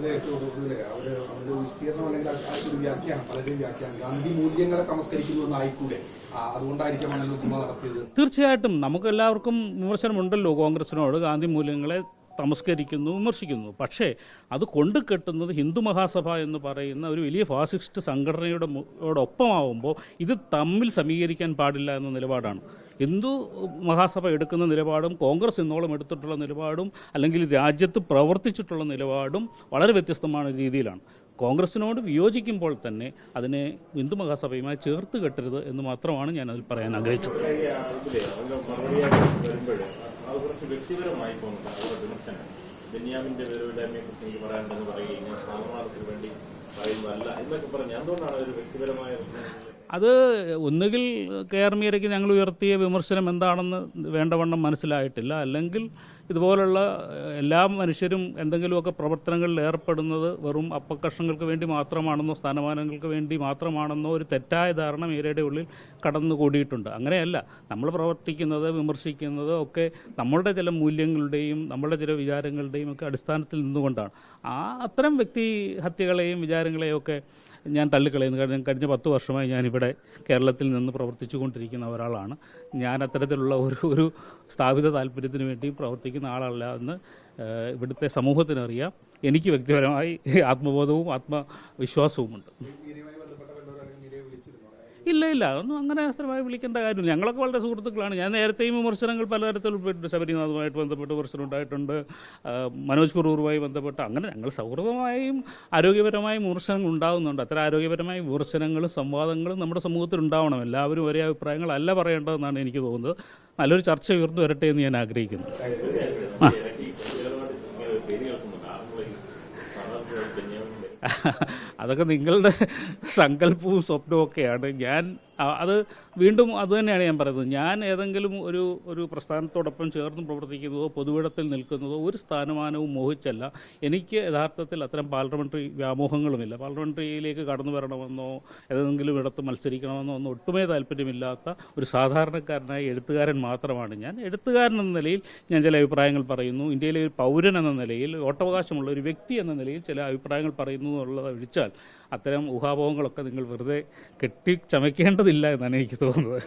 അതിലെ ഏറ്റവും കൂടുതൽ അവർ അവരുടെ വിസ്തീർണം അല്ലെങ്കിൽ ഒരു വ്യാഖ്യാനം പലരും വ്യാഖ്യാനം ഗാന്ധി മൂല്യങ്ങളെ തമസ്കരിക്കുന്നു എന്നായിക്കൂടെ? അതുകൊണ്ടായിരിക്കാം നടത്തിയത്. തീർച്ചയായിട്ടും നമുക്ക് എല്ലാവർക്കും വിമർശനമുണ്ടല്ലോ കോൺഗ്രസിനോട്. ഗാന്ധി മൂല്യങ്ങളെ തമസ്കരിക്കുന്നു വിമർശിക്കുന്നു. പക്ഷേ അത് കൊണ്ടുകെട്ടുന്നത് ഹിന്ദു മഹാസഭ എന്ന് പറയുന്ന ഒരു വലിയ ഫാസിസ്റ്റ് സംഘടനയുടെ ഒപ്പമാവുമ്പോൾ യോടൊപ്പമാവുമ്പോൾ ഇത് തമ്മിൽ സമീകരിക്കാൻ പാടില്ല എന്ന നിലപാടാണ്. ഹിന്ദു മഹാസഭ എടുക്കുന്ന നിലപാടും കോൺഗ്രസ് ഇന്നോളം എടുത്തിട്ടുള്ള നിലപാടും അല്ലെങ്കിൽ രാജ്യത്ത് പ്രവർത്തിച്ചിട്ടുള്ള നിലപാടും വളരെ വ്യത്യസ്തമായ രീതിയിലാണ്. കോൺഗ്രസിനോട് വിയോജിക്കുമ്പോൾ തന്നെ അതിനെ ഹിന്ദു മഹാസഭയുമായി ചേർത്ത് കെട്ടരുത് എന്ന് മാത്രമാണ് ഞാൻ അതിൽ പറയാൻ ആഗ്രഹിച്ചത്. ബെന്യാമിന്റെ പറയുകയും ഞാൻ വേണ്ടി പറയുന്നതല്ല എന്നൊക്കെ പറഞ്ഞ് എന്തുകൊണ്ടാണ് ഒരു വ്യക്തിപരമായ അത് ഒന്നുകിൽ കെ ആർ മീരയ്ക്ക് ഞങ്ങൾ ഉയർത്തിയ വിമർശനം എന്താണെന്ന് വേണ്ടവണ്ണം മനസ്സിലായിട്ടില്ല. അല്ലെങ്കിൽ ഇതുപോലുള്ള എല്ലാ മനുഷ്യരും എന്തെങ്കിലുമൊക്കെ പ്രവർത്തനങ്ങളിൽ ഏർപ്പെടുന്നത് വെറും അപ്പക്കഷങ്ങൾക്ക് വേണ്ടി മാത്രമാണെന്നോ സ്ഥാനമാനങ്ങൾക്ക് വേണ്ടി മാത്രമാണെന്നോ ഒരു തെറ്റായ ധാരണ മീരയുടെ ഉള്ളിൽ കടന്നുകൂടിയിട്ടുണ്ട്. അങ്ങനെയല്ല. നമ്മൾ പ്രവർത്തിക്കുന്നത് വിമർശിക്കുന്നത് ഒക്കെ നമ്മളുടെ ചില മൂല്യങ്ങളുടെയും നമ്മളുടെ ചില വിചാരങ്ങളുടെയും ഒക്കെ അടിസ്ഥാനത്തിൽ നിന്നുകൊണ്ടാണ്. ആ അത്തരം വ്യക്തി ഹത്യകളെയും വിചാരങ്ങളെയും ഒക്കെ ഞാൻ തള്ളിക്കളയുന്നു. കാരണം കഴിഞ്ഞ പത്ത് വർഷമായി ഞാനിവിടെ കേരളത്തിൽ നിന്ന് പ്രവർത്തിച്ചു കൊണ്ടിരിക്കുന്ന ഒരാളാണ്. ഞാൻ അത്തരത്തിലുള്ള ഒരു ഒരു സ്ഥാപിത താല്പര്യത്തിന് വേണ്ടി പ്രവർത്തിക്കുന്ന ആളല്ല എന്ന് ഇവിടുത്തെ സമൂഹത്തിനറിയാം. എനിക്ക് വ്യക്തിപരമായി ആത്മബോധവും ആത്മവിശ്വാസവുമുണ്ട്. ഇല്ല ഇല്ല അതൊന്നും അങ്ങനെ സ്ഥിരമായി വിളിക്കേണ്ട കാര്യമില്ല. ഞങ്ങളൊക്കെ വളരെ സുഹൃത്തുക്കളാണ്. ഞാൻ നേരത്തെയും വിമർശനങ്ങൾ പലതരത്തിൽ ഉൾപ്പെട്ടിട്ടുണ്ട് ശബരിനാഥുമായിട്ട് ബന്ധപ്പെട്ട് വിമർശനം ഉണ്ടായിട്ടുണ്ട്. ആ, മനോജ് കുറൂറുമായി ബന്ധപ്പെട്ട് അങ്ങനെ ഞങ്ങൾ സൗഹൃദമായും ആരോഗ്യപരമായും വിമർശനങ്ങൾ ഉണ്ടാകുന്നുണ്ട് അത്ര ആരോഗ്യപരമായ വിമർശനങ്ങളും സംവാദങ്ങളും നമ്മുടെ സമൂഹത്തിൽ ഉണ്ടാവണം. എല്ലാവരും ഒരേ അഭിപ്രായങ്ങളല്ല പറയേണ്ടതെന്നാണ് എനിക്ക് തോന്നുന്നത്. നല്ലൊരു ചർച്ച ഉയർന്നു വരട്ടെ എന്ന് ഞാൻ ആഗ്രഹിക്കുന്നു. ഇടയ്ക്ക് അതൊക്കെ നിങ്ങളുടെ സങ്കല്പവും സ്വപ്നവും ഒക്കെയാണ്. ഞാൻ അത് വീണ്ടും അതുതന്നെയാണ് ഞാൻ പറയുന്നത്. ഞാൻ ഏതെങ്കിലും ഒരു ഒരു പ്രസ്ഥാനത്തോടൊപ്പം ചേർന്ന് പ്രവർത്തിക്കുന്നതോ പൊതുവിടത്തിൽ നിൽക്കുന്നതോ ഒരു സ്ഥാനമാനവും മോഹിച്ചല്ല. എനിക്ക് യഥാർത്ഥത്തിൽ അത്തരം പാർലമെന്ററി വ്യാമോഹങ്ങളുമില്ല. പാർലമെന്ററിയിലേക്ക് കടന്നു വരണമെന്നോ ഏതെങ്കിലും ഇടത്ത് മത്സരിക്കണമെന്നോ ഒന്നും ഒട്ടുമേ താല്പര്യമില്ലാത്ത ഒരു സാധാരണക്കാരനായ എഴുത്തുകാരൻ മാത്രമാണ്. ഞാൻ എഴുത്തുകാരൻ എന്ന നിലയിൽ ഞാൻ ചില അഭിപ്രായങ്ങൾ പറയുന്നു. ഇന്ത്യയിലെ ഒരു പൗരൻ എന്ന നിലയിൽ വോട്ടവകാശമുള്ള ഒരു വ്യക്തി എന്ന നിലയിൽ ചില അഭിപ്രായങ്ങൾ പറയുന്നു. എന്നുള്ളത് ഒഴിച്ചാൽ അത്തരം ഊഹാപോഹങ്ങളൊക്കെ നിങ്ങൾ വെറുതെ കെട്ടി ചമയ്ക്കേണ്ടതില്ല എന്നാണ് എനിക്ക് തോന്നുന്നത്.